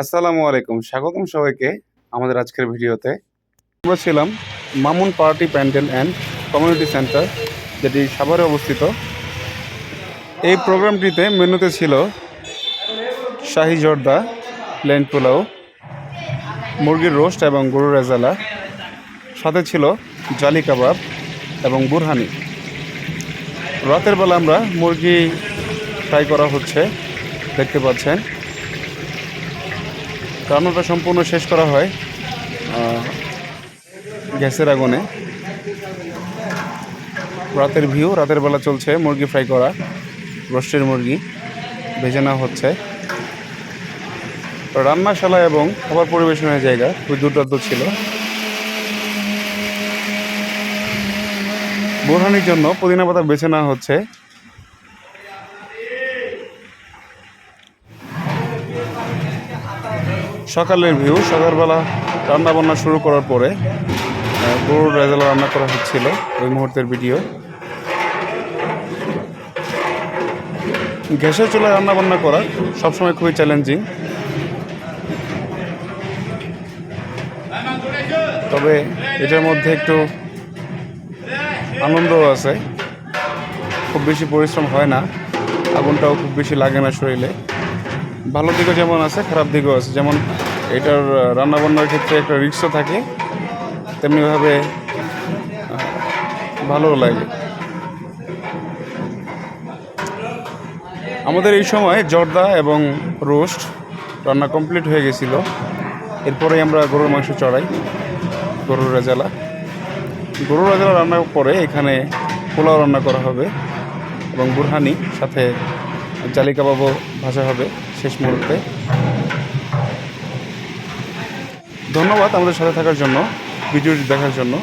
আসসালামু আলাইকুম, স্বাগতম সবাইকে আমাদের আজকের ভিডিওতে। আমরা ছিলাম Mamun party pandal and community centre, যেটি সাভারে অবস্থিত। এই প্রোগ্রামটিতে মেনুতে ছিল শাহি জর্দা প্লেন পোলাও, মুরগির রোস্ট এবং গরুর রেজালা। সাথে ছিল জালি কাবাব এবং বুরহানি। রাতের বেলা আমরা মুরগি ফ্রাই করা হচ্ছে, দেখতে পাচ্ছেন। রান্নাটা সম্পূর্ণ শেষ করা হয় গ্যাসের আগুনে। রাতের ভিউ, রাতের বেলা চলছে মুরগি ফ্রাই করা রোস্টের মুরগি ভেজে নেওয়া হচ্ছে। রান্নাশালা এবং খাবার পরিবেশনের জায়গা খুব দুর্দান্ত ছিল। বোরহানির জন্য পুদিনা পাতা বেছে নেওয়া হচ্ছে। সকালের ভিউ সকালবেলা রান্না বান্না শুরু করার পরে গরুর রেজালা রান্না করা হচ্ছিল ওই মুহূর্তের ভিডিও গ্যাসের চুলায় রান্না বান্না করা সবসময় খুবই চ্যালেঞ্জিং তবে এটার মধ্যে একটু আনন্দও আছে। খুব বেশি পরিশ্রম হয় না। আগুনটাও খুব বেশি লাগে না শরীরে। ভালো দিকও যেমন আছে, খারাপ দিকও আছে। যেমন এটার রান্নাবান্নার ক্ষেত্রে একটা রিক্সও থাকে, তেমনিভাবে ভালোও লাগে। আমাদের এই সময় জর্দা এবং রোস্ট রান্না কমপ্লিট হয়ে গেছিল। এরপরে আমরা গরুর মাংস চড়াই, গরুর রেজালা। গরুর রেজালা রান্নার পরে এখানে পোলাও রান্না করা হবে এবং বুরহানি, সাথে জালি কাবাবও ভাজা হবে। শেষ মুহূর্তে। ধন্যবাদ আমাদের সাথে থাকার জন্য ভিডিওটি দেখার জন্য।